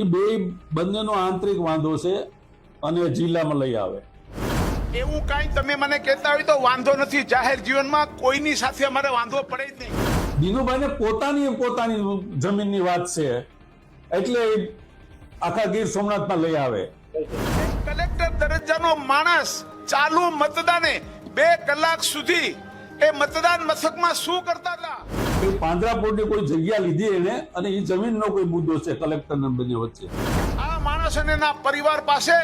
એ બે બંનેનો આંતરિક વાંધો છે અને જિલ્લામાં લઈ આવે. એવું કાંઈ તમે મને કહેતા હોય તો વાંધો નથી. જાહેર જીવનમાં કોઈની સાથે અમારે વાંધો પડે જ નહીં. દિનુભાઈને પોતાની પોતાની જમીનની વાત છે. એટલે આખા ગીર સોમનાથમાં લઈ આવે. કલેક્ટર દરજ્જાનો માણસ ચાલુ મતદાને બે કલાક સુધી એ મતદાન મથકમાં શું કરતા હતા? પાંજરાપોળની કોઈ જગ્યા લીધી એને અને એ જમીનનો કોઈ મુદ્દો છે કલેક્ટર ને બંને વચ્ચે. માણસ અને એના પરિવાર પાસે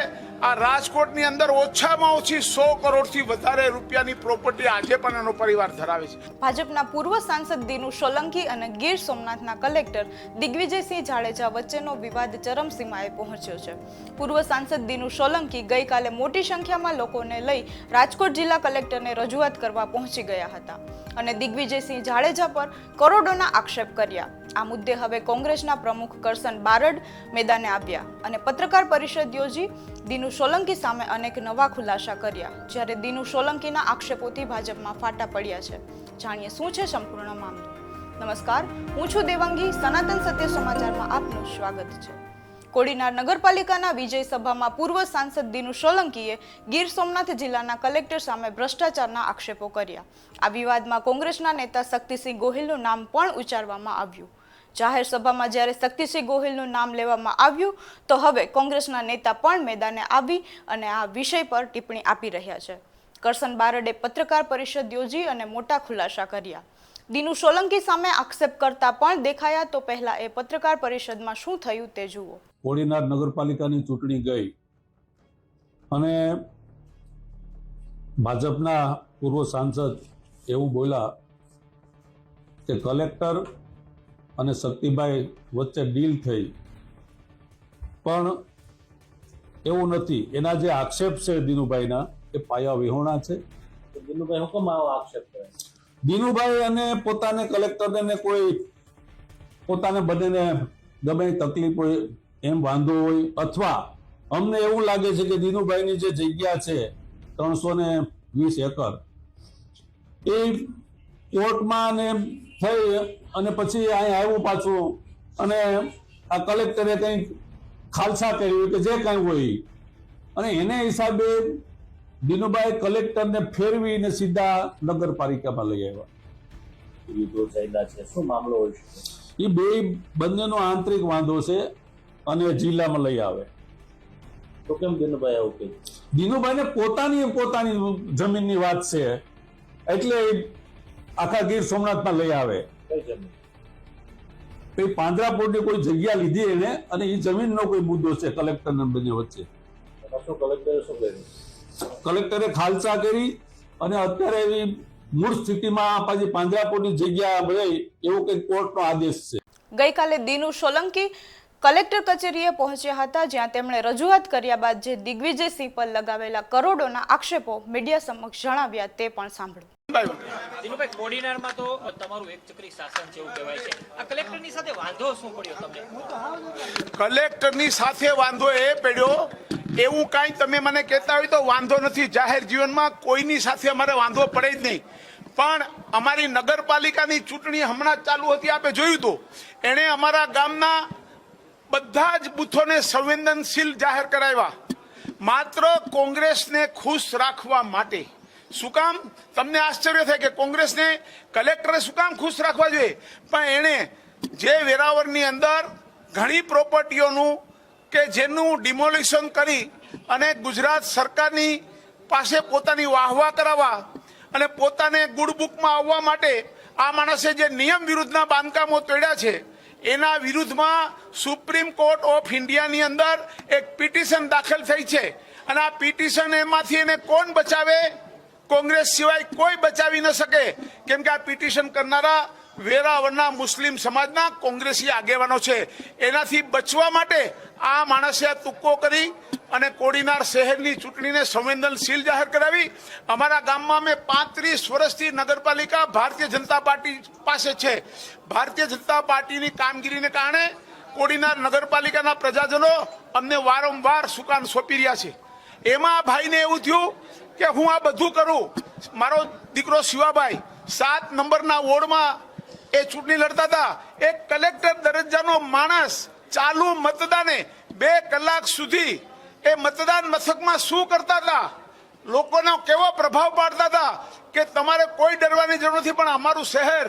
આ રાજકોટની અંદર ઓછામાં ઓછી સો કરોડથી વધારે રૂપિયાની પ્રોપર્ટી આજે પણ એનો પરિવાર ધરાવે છે. ભાજપના પૂર્વ સાંસદ દિનુ સોલંકી અને ગીર સોમનાથના કલેક્ટર દિગ્વિજયસિંહ જાડેજા વચ્ચેનો વિવાદ ચરમસીમાએ પહોંચ્યો છે. પૂર્વ સાંસદ દિનુ સોલંકી ગઈકાલે મોટી સંખ્યામાં લોકોને લઈ રાજકોટ જિલ્લા કલેક્ટરને રજૂઆત કરવા પહોંચી ગયા હતા અને દિગ્વિજયસિંહ જાડેજા પર કરોડોના આક્ષેપ કર્યા. આ મુદ્દે હવે કોંગ્રેસના પ્રમુખ કરસન બારડ મેદાને આવ્યા અને પત્રકાર પરિષદ યોજી દિનુ સોલંકી સામે અનેક નવા ખુલાસા કર્યા, જ્યારે દિનુ સોલંકીના આક્ષેપોથી ભાજપમાં ફાટા પડ્યા છે. જાણીએ શું છે સંપૂર્ણ મામલો? નમસ્કાર, હું છું દેવાંગી, સનાતન સત્ય સમાચારમાં આપનું સ્વાગત છે. કોડીનાર નગરપાલિકાના વિજય સભામાં પૂર્વ સાંસદ દિનુ સોલંકીએ ગીર સોમનાથ જિલ્લાના કલેક્ટર સામે ભ્રષ્ટાચારના આક્ષેપો કર્યા. આ વિવાદમાં કોંગ્રેસના નેતા શક્તિસિંહ ગોહિલનું નામ પણ ઉચ્ચારવામાં આવ્યું. જાહેર સભામાં જ્યારે શક્તિસિંહ ગોહિલનું નામ લેવામાં આવ્યું, તો હવે કોંગ્રેસના નેતા પણ મેદાને આવી અને આ વિષય પર ટિપ્પણી આપી રહ્યા છે. કરસન બારડે પત્રકાર પરિષદ યોજી અને મોટા ખુલાસા કર્યા. દિનુ સોલંકી સામે આક્ષેપ કરતા પણ દેખાયા, તો પહેલા એ પત્રકાર પરિષદમાં શું થયું તે જુઓ. કોડીનાર નગરપાલિકાની ચૂંટણી ગઈ અને ભાજપના પૂર્વ સાંસદ એવું બોલ્યા કે કલેક્ટર અને શક્તિભાઈ વચ્ચે ડીલ થઈ. પણ એવું નથી. એના જે આક્ષેપ છે દિનુભાઈના એ પાયા વિહોણા છે. દિનુભાઈ હુકમ આવો આક્ષેપ કરે દિનુભાઈ અને પોતાને કલેક્ટરને કોઈ પોતાને બંનેને ગમે તકલીફ હોય એમ વાંધો હોય અથવા અમને એવું લાગે છે કે દિનુભાઈની જે જગ્યા છે ત્રણસો ને વીસ એકર એ કોર્ટમાં ને થઈ અને પછી અહીં આવ્યું પાછું. અને આ કલેક્ટરે કંઈક ખાલસા કર્યું કે જે કાંઈ હોય. અને એને હિસાબે દિનુભાઈ કલેક્ટરને ફેરવીને સીધા નગરપાલિકામાં લઈ આવ્યા. શું મામલો હોય છે? એ બે બંનેનો આંતરિક વાંધો છે અને જિલ્લામાં લઈ આવે. તો કેમ દિનુભાઈ આવું કહ્યું દિનુભાઈને પોતાની પોતાની જમીનની વાત છે. એટલે આખા ગીર સોમનાથમાં લઈ આવે. કઈ એ પાંજરાપોળની કોઈ જગ્યા લીધી એને અને એ જમીનનો કોઈ મુદ્દો છે કલેક્ટર ને બંને વચ્ચે. કલેક્ટરે ખાલસા કરી અને અત્યારે એવી મૂળ સ્થિતિમાં પાછી પાંજરાપોળની જગ્યા મળે એવો કંઈક કોર્ટનો આદેશ છે. ગઈકાલે દીનુ સોલંકી કલેક્ટર કચેરીએ પહોંચ્યા હતા જ્યાં તેમણે રજૂઆત કર્યા બાદ જે દિગ્વિજયસિંહ પર લગાવેલા કરોડોના આક્ષેપો મીડિયા સમક્ષ જણાવ્યા તે પણ સાંભળો. દિનુભાઈ કોડીનારમાં તો તમારું એક ચક્રી શાસન છે એવું કહેવાય છે. આ કલેક્ટરની સાથે વાંધો શું પડ્યો તમને? કલેક્ટરની સાથે વાંધો એ પડ્યો એવું કાંઈ તમે મને કહેતા હોય તો વાંધો નથી. જાહેર જીવનમાં કોઈની સાથે અમારે વાંધો પડે જ નહીં. પણ અમારી નગરપાલિકાની ચૂંટણી હમણાં ચાલુ હતી આપે જોયું તો. એણે અમારા ગામના બધા જ બૂથોને સંવેદનશીલ જાહેર કરાવ્યા. માત્ર કોંગ્રેસને ખુશ રાખવા માટે. શું કામ તમને આશ્ચર્ય થાય કે કોંગ્રેસને કલેક્ટરે શું કામ ખુશ રાખવા જોઈએ. પણ એણે જે વેરાવળની અંદર ઘણી પ્રોપર્ટીઓનું કે જેનું ડિમોલિશન કરી અને ગુજરાત સરકારની પાસે પોતાની વાહવા કરાવવા અને પોતાને ગુડ બુકમાં આવવા માટે આ માણસે જે નિયમ વિરુદ્ધના બાંધકામો તોડ્યા છે, એના વિરુદ્ધમાં સુપ્રીમ કોર્ટ ઓફ ઇન્ડિયાની અંદર એક પિટિશન દાખલ થઈ છે. અને આ પિટિશન એમાંથી એને કોણ બચાવે? કોંગ્રેસ સિવાય કોઈ બચાવી ન શકે. કેમ કે આ પિટિશન કરનારા વેરાવળના મુસ્લિમ સમાજના કોંગ્રેસી આગેવાનો છે. એનાથી બચવા માટે આ માણસે આ તુક્કો કરી અને કોડીનાર શહેરની ચૂંટણીને સંવેદનશીલ જાહેર કરાવી. અમારા ગામમાં અમે પાંત્રીસ વર્ષથી નગરપાલિકા ભારતીય જનતા પાર્ટી પાસે છે. ભારતીય જનતા પાર્ટીની કામગીરીને કારણે કોડીનાર નગરપાલિકાના પ્રજાજનો અમને વારંવાર સુકાન સોંપી રહ્યા છે. એમાં ભાઈને એવું થયું કે હું આ બધું કરું? મારો દીકરો શિવાભાઈ સાત નંબરના વોર્ડમાં એ ચૂંટણી લડતા હતા. એક કલેક્ટર દરજ્જાનો માણસ ચાલુ મતદાને બે કલાક સુધી એ મતદાન મથકમાં શું કરતા હતા? લોકોનો કેવો પ્રભાવ પાડતા હતા કે તમારે કોઈ ડરવાની જરૂર નથી, પણ અમારું શહેર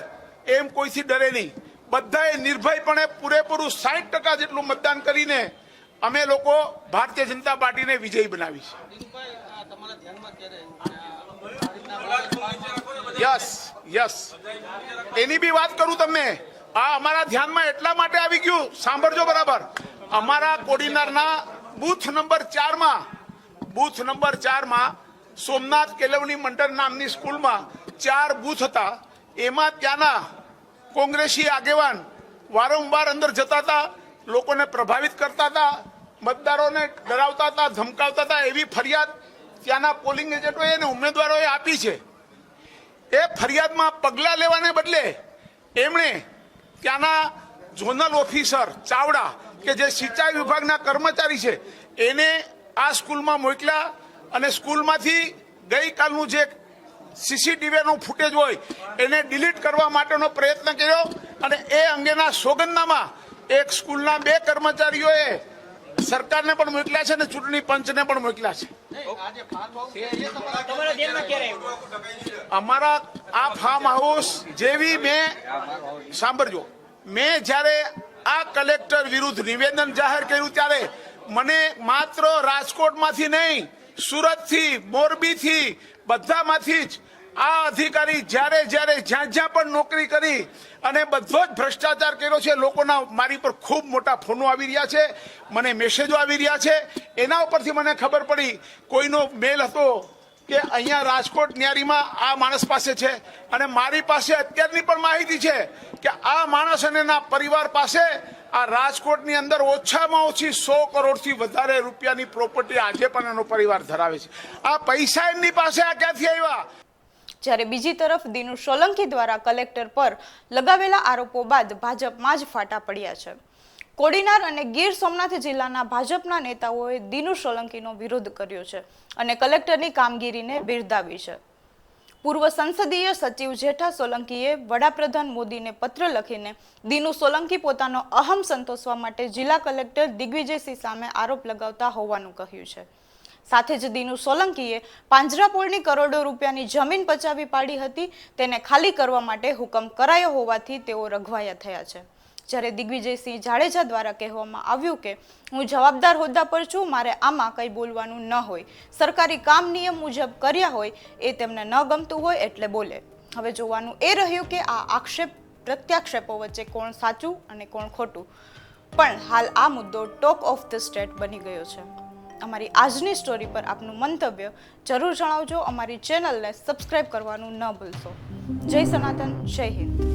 એમ કોઈથી ડરે નહીં. બધાએ નિર્ભયપણે પૂરેપૂરું સાઠ ટકા જેટલું મતદાન કરીને અમે લોકો ભારતીય જનતા પાર્ટીને વિજયી બનાવી છે. Yes yes. એની બી વાત કરું તમને. આ અમારા ધ્યાનમાં એટલા માટે આવી ગયું. સાંભળજો બરાબર. અમારા કોડીનારના બૂથ નંબર ચારમાં બૂથ નંબર ચારમાં સોમનાથ કેલવની મંડળ નામની સ્કૂલમાં ચાર બૂથ હતા. એમાં ત્યાંના કોંગ્રેસી આગેવાન વારંવાર અંદર જતા હતા લોકોને પ્રભાવિત કરતા હતા મતદારોને ડરાવતા હતા ધમકાવતા હતા એવી ફરિયાદ ત્યાંના પોલિંગ એજન્ટો એને ઉમેદવારોએ આપી છે. એ ફરિયાદમાં પગલાં લેવાને બદલે એમણે ત્યાંના ઝોનલ ઓફિસર ચાવડા કે જે સિંચાઈ વિભાગના કર્મચારી છે, એને આ સ્કૂલમાં મોકલ્યા અને સ્કૂલમાંથી ગઈકાલનું જે સીસીટીવીનું ફૂટેજ હોય, એને ડિલીટ કરવા માટેનો પ્રયત્ન કર્યો અને એ અંગેના સોગંદનામાં એક સ્કૂલના બે કર્મચારીઓએ સરકારને પણ મોકલ્યા છે અને ચૂંટણી પંચને પણ મોકલ્યા છે. અમારા આ ફાર્મ હાઉસ જેવી મેં સાંભળજો. મેં જ્યારે આ કલેક્ટર વિરુદ્ધ નિવેદન જાહેર કર્યું ત્યારે મને માત્ર રાજકોટમાંથી નહીં, સુરતથી, મોરબીથી બધામાંથી જ આ અધિકારી જ્યારે જ્યારે જ્યાં જ્યાં પણ નોકરી કરી અને બધો જ ભ્રષ્ટાચાર કર્યો છે, લોકોના મારી પર ખૂબ મોટા ફોનો આવી રહ્યા છે, મને મેસેજો આવી રહ્યા છે. એના ઉપરથી મને ખબર પડી, કોઈનો મેલ હતો કે અહીંયા રાજકોટ ન્યારીમાં આ માણસ પાસે છે. અને મારી પાસે અત્યારની પણ માહિતી છે કે આ માણસ અને એના પરિવાર પાસે આ રાજકોટની અંદર ઓછામાં ઓછી સો કરોડથી વધારે રૂપિયાની પ્રોપર્ટી આજે પણ એનો પરિવાર ધરાવે છે. આ પૈસા એમની પાસે આ ક્યાંથી આવ્યા? જ્યારે બીજી તરફ દિનુ સોલંકી દ્વારા કલેક્ટર પર લગાવેલા આરોપો બાદ ભાજપમાં જ ફાટા પડ્યા છે. કોડીનાર અને ગીર સોમનાથ જિલ્લાના ભાજપના નેતાઓએ દિનુ સોલંકીનો વિરોધ કર્યો છે અને કલેક્ટરની કામગીરીને બિરદાવી છે. પૂર્વ સંસદીય સચિવ જેઠા સોલંકીએ વડાપ્રધાન મોદીને પત્ર લખીને દિનુ સોલંકી પોતાનો અહમ સંતોષવા માટે જિલ્લા કલેક્ટર દિગ્વિજયસિંહ સામે આરોપ લગાવતા હોવાનું કહ્યું છે. સાથે જ દીનુ સોલંકીએ પાંજરાપોળની કરોડો રૂપિયાની જમીન પચાવી પાડી હતી. તેને ખાલી કરવા માટે હુકમ કરાયો હોવાથી તેઓ રઘવાયા થયા છે. જ્યારે દિગ્વિજયસિંહ જાડેજા દ્વારા કહેવામાં આવ્યું કે, હું જવાબદાર હોદ્દા પર છું, મારે આમાં કંઈ બોલવાનું ન હોય. સરકારી કામ નિયમ મુજબ કર્યા હોય, એ તેમને ન ગમતું હોય એટલે બોલે. હવે જોવાનું એ રહ્યું કે આ આક્ષેપ પ્રત્યાક્ષેપો વચ્ચે કોણ સાચું અને કોણ ખોટું. પણ હાલ આ મુદ્દો ટોક ઓફ ધ સ્ટેટ બની ગયો છે. અમારી આજની સ્ટોરી પર આપનું મંતવ્ય જરૂર જણાવજો. અમારી ચેનલને સબસ્ક્રાઈબ કરવાનું ન ભૂલશો. જય સનાતન, જય હિન્દ.